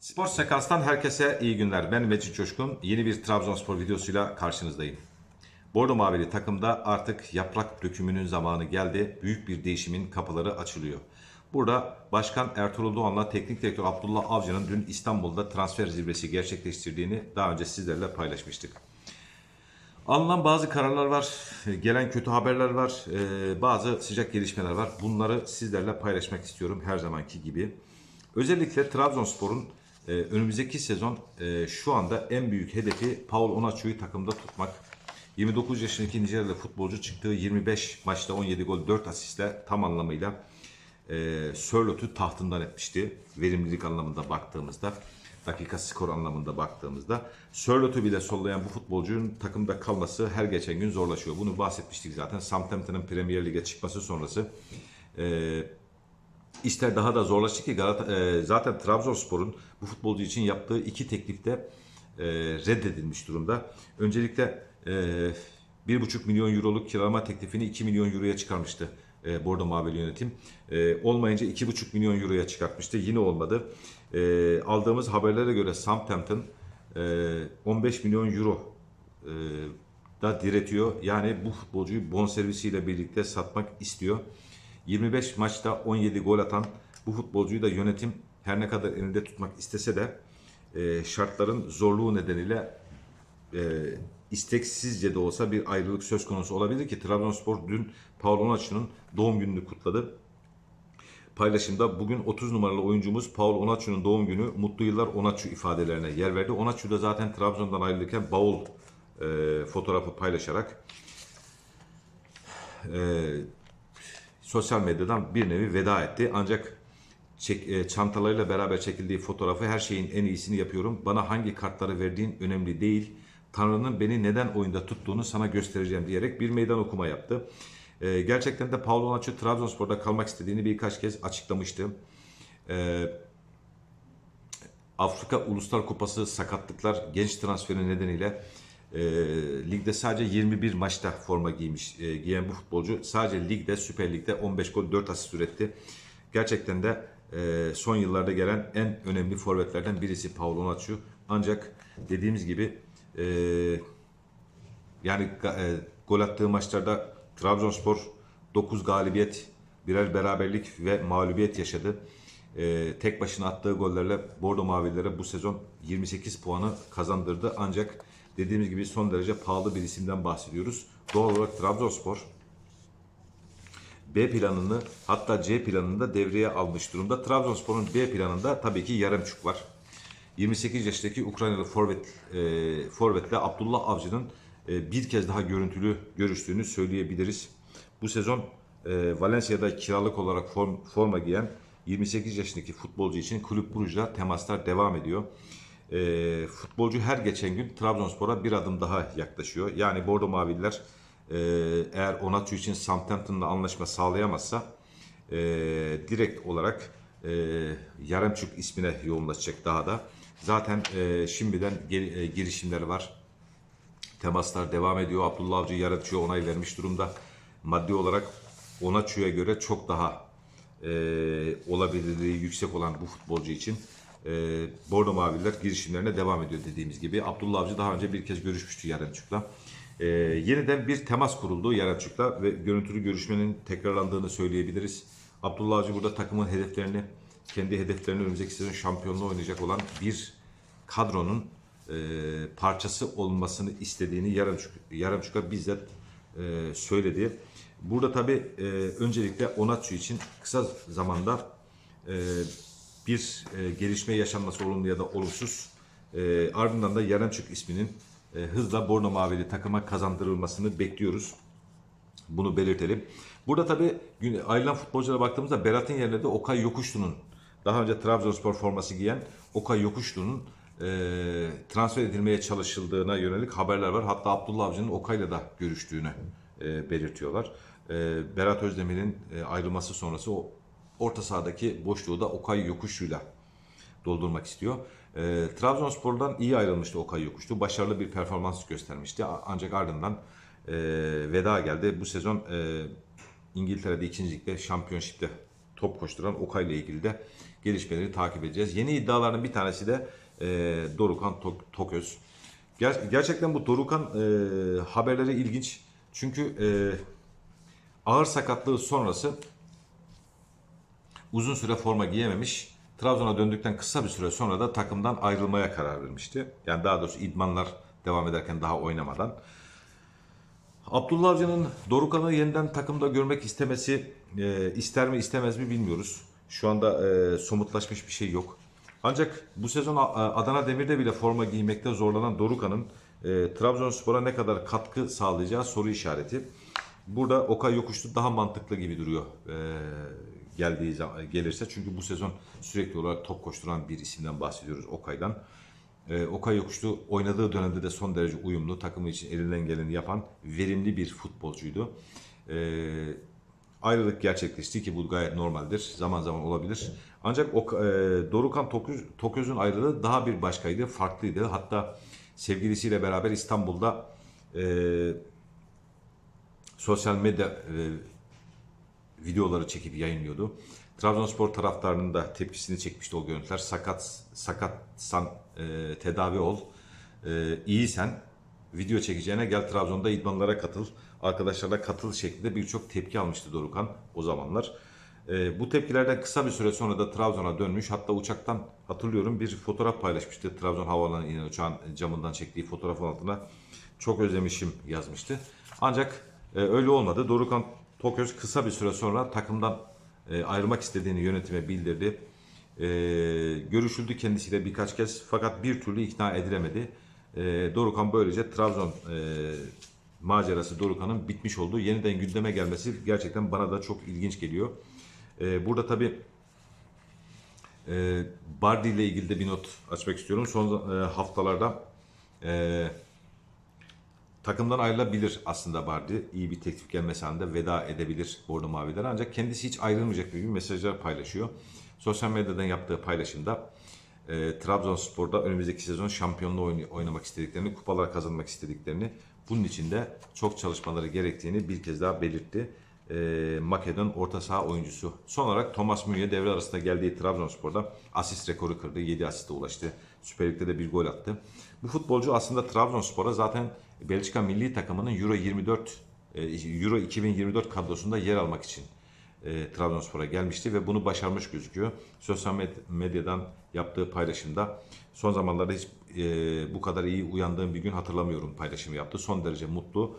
Spor Sekans'tan herkese iyi günler. Ben Metin Coşkun. Yeni bir Trabzonspor videosuyla karşınızdayım. Bordo Mavili takımda artık yaprak dökümünün zamanı geldi. Büyük bir değişimin kapıları açılıyor. Burada Başkan Ertuğrul Doğan'la Teknik Direktör Abdullah Avcı'nın dün İstanbul'da transfer zirvesi gerçekleştirdiğini daha önce sizlerle paylaşmıştık. Alınan bazı kararlar var, gelen kötü haberler var, e, bazı sıcak gelişmeler var. Bunları sizlerle paylaşmak istiyorum her zamanki gibi. Özellikle Trabzonspor'un e, önümüzdeki sezon e, şu anda en büyük hedefi Paul Onaçu'yu takımda tutmak. 29 yaşındaki Nijeryalı futbolcu çıktığı 25 maçta 17 gol 4 asistle tam anlamıyla e, Sörlot'u tahtından etmişti. Verimlilik anlamında baktığımızda, dakika skor anlamında baktığımızda. Sörlot'u bile sollayan bu futbolcunun takımda kalması her geçen gün zorlaşıyor. Bunu bahsetmiştik zaten. Southampton'ın Premier Lig'e çıkması sonrası e, işler daha da zorlaştı ki Galata, e, zaten Trabzonspor'un bu futbolcu için yaptığı iki teklifte e, reddedilmiş durumda. Öncelikle e, 1,5 milyon euroluk kiralama teklifini 2 milyon euroya çıkarmıştı e, Bordo Mavili yönetim. E, olmayınca 2,5 milyon euroya çıkartmıştı. Yine olmadı. E, aldığımız haberlere göre Southampton e, 15 milyon euro e, da diretiyor. Yani bu futbolcuyu bonservisiyle birlikte satmak istiyor. 25 maçta 17 gol atan bu futbolcuyu da yönetim her ne kadar elinde tutmak istese de e, şartların zorluğu nedeniyle e, isteksizce de olsa bir ayrılık söz konusu olabilir ki Trabzonspor dün Paul Onaçu'nun doğum gününü kutladı. Paylaşımda bugün 30 numaralı oyuncumuz Paul Onaçu'nun doğum günü mutlu yıllar Onaçu ifadelerine yer verdi. Onaçu da zaten Trabzon'dan ayrılırken bavul e, fotoğrafı paylaşarak e, sosyal medyadan bir nevi veda etti. Ancak çek, e, çantalarıyla beraber çekildiği fotoğrafı her şeyin en iyisini yapıyorum. Bana hangi kartları verdiğin önemli değil. Tanrı'nın beni neden oyunda tuttuğunu sana göstereceğim diyerek bir meydan okuma yaptı. E, gerçekten de Paulo Onaçu Trabzonspor'da kalmak istediğini birkaç kez açıklamıştı. E, Afrika Uluslar Kupası sakatlıklar genç transferi nedeniyle e, ligde sadece 21 maçta forma giymiş e, giyen bu futbolcu sadece ligde Süper Lig'de 15 gol 4 asist üretti. Gerçekten de e, son yıllarda gelen en önemli forvetlerden birisi Paulo Onaçu. Ancak dediğimiz gibi e, yani e, gol attığı maçlarda Trabzonspor 9 galibiyet, birer beraberlik ve mağlubiyet yaşadı. E, tek başına attığı gollerle Bordo Mavililere bu sezon 28 puanı kazandırdı. Ancak dediğimiz gibi son derece pahalı bir isimden bahsediyoruz. Doğal olarak Trabzonspor B planını hatta C planını da devreye almış durumda. Trabzonspor'un B planında tabii ki Yaremçuk var. 28 yaşındaki Ukraynalı forvet e, forvetle Abdullah Avcı'nın e, bir kez daha görüntülü görüştüğünü söyleyebiliriz. Bu sezon e, Valencia'da kiralık olarak form, forma giyen 28 yaşındaki futbolcu için Kulüp Brugge'la temaslar devam ediyor. E, futbolcu her geçen gün Trabzonspor'a bir adım daha yaklaşıyor. Yani Bordo Mavililer e, eğer Onaçu için Southampton'la anlaşma sağlayamazsa e, direkt olarak e, Yaremçuk ismine yoğunlaşacak daha da. Zaten e, şimdiden gel- e, girişimleri var. Temaslar devam ediyor. Abdullah Avcı Yaremçuk'a onay vermiş durumda. Maddi olarak Onaçu'ya göre çok daha e, olabilirliği yüksek olan bu futbolcu için e, Bordo Mavililer girişimlerine devam ediyor dediğimiz gibi. Abdullah Avcı daha önce bir kez görüşmüştü Yaremçuk'la. E, yeniden bir temas kuruldu Yaremçuk'la ve görüntülü görüşmenin tekrarlandığını söyleyebiliriz. Abdullah Avcı burada takımın hedeflerini, kendi hedeflerini önümüzdeki sezon şampiyonluğu oynayacak olan bir kadronun e, parçası olmasını istediğini Yaremçuk, Yaremçuk'a bizzat e, söyledi. Burada tabii e, öncelikle Onatçı için kısa zamanda e, bir e, gelişme yaşanması olumlu ya da olumsuz. E, ardından da Yaremçuk isminin e, hızla Borno Mavili takıma kazandırılmasını bekliyoruz. Bunu belirtelim. Burada tabii ayrılan futbolculara baktığımızda Berat'ın yerine de Okay Yokuşlu'nun daha önce Trabzonspor forması giyen Okay Yokuşlu'nun e, transfer edilmeye çalışıldığına yönelik haberler var. Hatta Abdullah Avcı'nın Okay'la da görüştüğünü e, belirtiyorlar. E, Berat Özdemir'in e, ayrılması sonrası o orta sahadaki boşluğu da Okay Yokuşlu'yla doldurmak istiyor. E, Trabzonspor'dan iyi ayrılmıştı Okay Yokuşlu. Başarılı bir performans göstermişti. Ancak ardından e, veda geldi. Bu sezon e, İngiltere'de ikinci ligde şampiyonşipte top koşturan Okay ile ilgili de gelişmeleri takip edeceğiz. Yeni iddiaların bir tanesi de e, Dorukan Tok- Toköz. Ger- gerçekten bu Dorukan e, haberleri ilginç. Çünkü e, ağır sakatlığı sonrası uzun süre forma giyememiş. Trabzon'a döndükten kısa bir süre sonra da takımdan ayrılmaya karar vermişti. Yani daha doğrusu idmanlar devam ederken daha oynamadan. Abdullah Avcı'nın Dorukan'ı yeniden takımda görmek istemesi e, ister mi istemez mi bilmiyoruz. Şu anda e, somutlaşmış bir şey yok. Ancak bu sezon Adana Demir'de bile forma giymekte zorlanan Dorukan'ın e, Trabzonspor'a ne kadar katkı sağlayacağı soru işareti. Burada Okay Yokuşlu daha mantıklı gibi duruyor e, geldiği gelirse. Çünkü bu sezon sürekli olarak top koşturan bir isimden bahsediyoruz Okay'dan. E, Okay Yokuşlu oynadığı dönemde de son derece uyumlu, takımı için elinden geleni yapan verimli bir futbolcuydu. E, ayrılık gerçekleşti ki bu gayet normaldir. Zaman zaman olabilir. Ancak o, e, Dorukan Toköz, Toköz'ün ayrılığı daha bir başkaydı, farklıydı. Hatta sevgilisiyle beraber İstanbul'da e, sosyal medya e, videoları çekip yayınlıyordu. Trabzonspor taraftarının da tepkisini çekmişti o görüntüler. Sakat sakatsan e, tedavi ol. E, iyisen video çekeceğine gel Trabzon'da idmanlara katıl. Arkadaşlarla katıl şeklinde birçok tepki almıştı Dorukan o zamanlar. E, bu tepkilerden kısa bir süre sonra da Trabzon'a dönmüş. Hatta uçaktan hatırlıyorum bir fotoğraf paylaşmıştı. Trabzon havaalanına inen uçağın camından çektiği fotoğrafın altına çok özlemişim yazmıştı. Ancak e, öyle olmadı. Dorukan Toköz kısa bir süre sonra takımdan e, ayrılmak istediğini yönetime bildirdi. E, görüşüldü kendisiyle birkaç kez fakat bir türlü ikna edilemedi. E, Dorukan böylece Trabzon e, macerası Dorukan'ın bitmiş olduğu yeniden gündeme gelmesi gerçekten bana da çok ilginç geliyor. E, burada tabii e, Bardi ile ilgili de bir not açmak istiyorum. Son e, haftalarda e, takımdan ayrılabilir aslında Bardi. İyi bir teklif gelmesi halinde veda edebilir Bordo Maviler. Ancak kendisi hiç ayrılmayacak gibi mesajlar paylaşıyor. Sosyal medyadan yaptığı paylaşımda e, Trabzonspor'da önümüzdeki sezon şampiyonluğu oyn- oynamak istediklerini, kupalar kazanmak istediklerini, bunun için de çok çalışmaları gerektiğini bir kez daha belirtti. E, Makedon orta saha oyuncusu. Son olarak Thomas Müller devre arasında geldiği Trabzonspor'da asist rekoru kırdı. 7 asiste ulaştı. Süper Lig'de de bir gol attı. Bu futbolcu aslında Trabzonspor'a zaten Belçika milli takımının Euro 24 e, Euro 2024 kadrosunda yer almak için e, Trabzonspor'a gelmişti ve bunu başarmış gözüküyor. Sosyal med- medyadan yaptığı paylaşımda son zamanlarda hiç e, bu kadar iyi uyandığım bir gün hatırlamıyorum paylaşımı yaptı. Son derece mutlu.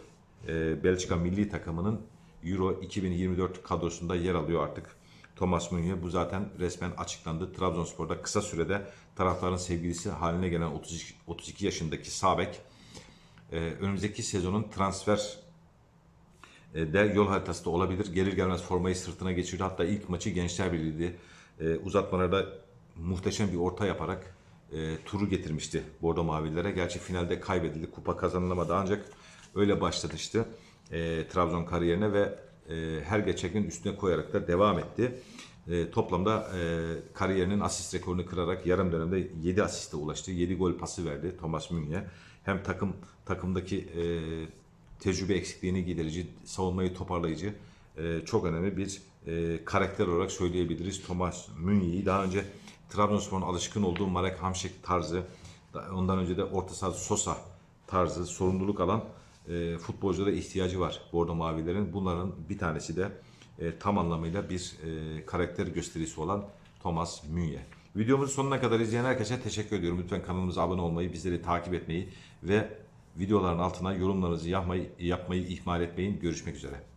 E, Belçika milli takımının Euro 2024 kadrosunda yer alıyor artık. Thomas Müller bu zaten resmen açıklandı. Trabzonspor'da kısa sürede taraftarın sevgilisi haline gelen 32, 32 yaşındaki Sabek önümüzdeki sezonun transfer e, de yol haritası da olabilir. Gelir gelmez formayı sırtına geçirdi. Hatta ilk maçı Gençler Birliği'ydi. E, uzatmalarda muhteşem bir orta yaparak e, turu getirmişti Bordo Mavilere. Gerçi finalde kaybedildi. Kupa kazanılamadı ancak öyle başlatıştı e, Trabzon kariyerine ve e, her geçen gün üstüne koyarak da devam etti. E, toplamda e, kariyerinin asist rekorunu kırarak yarım dönemde 7 asiste ulaştı. 7 gol pası verdi Thomas Müller. Hem takım takımdaki e, tecrübe eksikliğini giderici, savunmayı toparlayıcı e, çok önemli bir e, karakter olarak söyleyebiliriz. Thomas Münye'yi daha önce Trabzonspor'un alışkın olduğu Marek Hamšík tarzı, da- ondan önce de orta saha Sosa tarzı sorumluluk alan e, futbolculara ihtiyacı var Bordo Mavilerin. Bunların bir tanesi de e, tam anlamıyla bir e, karakter gösterisi olan Thomas Münye. Videomuzun sonuna kadar izleyen herkese teşekkür ediyorum. Lütfen kanalımıza abone olmayı, bizleri takip etmeyi ve videoların altına yorumlarınızı yapmayı, yapmayı ihmal etmeyin. Görüşmek üzere.